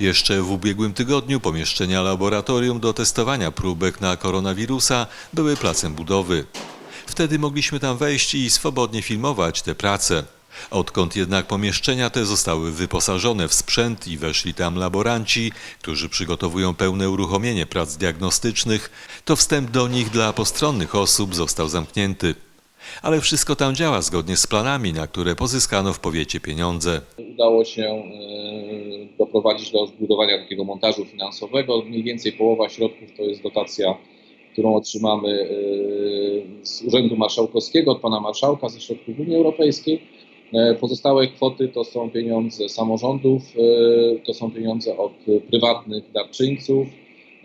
Jeszcze w ubiegłym tygodniu pomieszczenia laboratorium do testowania próbek na koronawirusa były placem budowy. Wtedy mogliśmy tam wejść i swobodnie filmować te prace. Odkąd jednak pomieszczenia te zostały wyposażone w sprzęt i weszli tam laboranci, którzy przygotowują pełne uruchomienie prac diagnostycznych, to wstęp do nich dla postronnych osób został zamknięty. Ale wszystko tam działa zgodnie z planami, na które pozyskano w powiecie pieniądze. udało się e, doprowadzić do zbudowania takiego montażu finansowego. Mniej więcej połowa środków to jest dotacja, którą otrzymamy e, z Urzędu Marszałkowskiego, od pana marszałka ze środków Unii Europejskiej. E, Pozostałe kwoty to są pieniądze samorządów, e, to są pieniądze od prywatnych darczyńców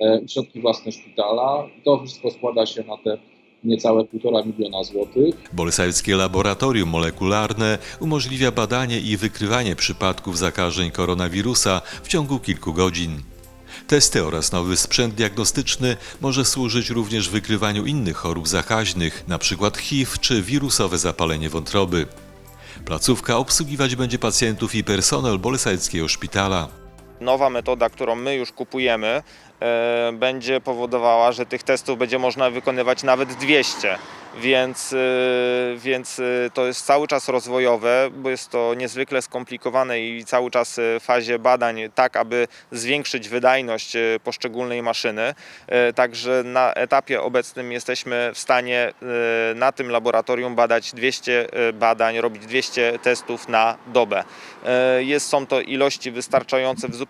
e, środki własne szpitala. To wszystko składa się na te niecałe 1,5 miliona złotych. Bolesławskie laboratorium molekularne umożliwia badanie i wykrywanie przypadków zakażeń koronawirusa w ciągu kilku godzin. Testy oraz nowy sprzęt diagnostyczny może służyć również wykrywaniu innych chorób zakaźnych, np. HIV czy wirusowe zapalenie wątroby. Placówka obsługiwać będzie pacjentów i personel Bolesławskiego Szpitala. Nowa metoda, którą my już kupujemy, e, będzie powodowała, że tych testów będzie można wykonywać nawet 200. Więc, e, więc e, to jest cały czas rozwojowe, bo jest to niezwykle skomplikowane i cały czas w fazie badań, tak aby zwiększyć wydajność poszczególnej maszyny. Także na etapie obecnym jesteśmy w stanie na tym laboratorium badać 200 badań, robić 200 testów na dobę. Jest, są to ilości wystarczające w zupełności,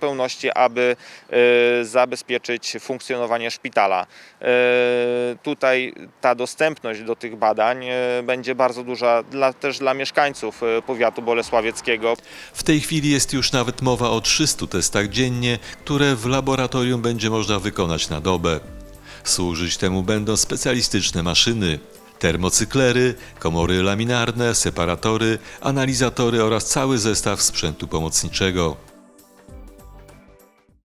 aby e, zabezpieczyć funkcjonowanie szpitala. E, Tutaj ta dostępność do tych badań e, będzie bardzo duża dla, też dla mieszkańców powiatu bolesławieckiego. W tej chwili jest już nawet mowa o 300 testach dziennie, które w laboratorium będzie można wykonać na dobę. Służyć temu będą specjalistyczne maszyny, termocyklery, komory laminarne, separatory, analizatory oraz cały zestaw sprzętu pomocniczego.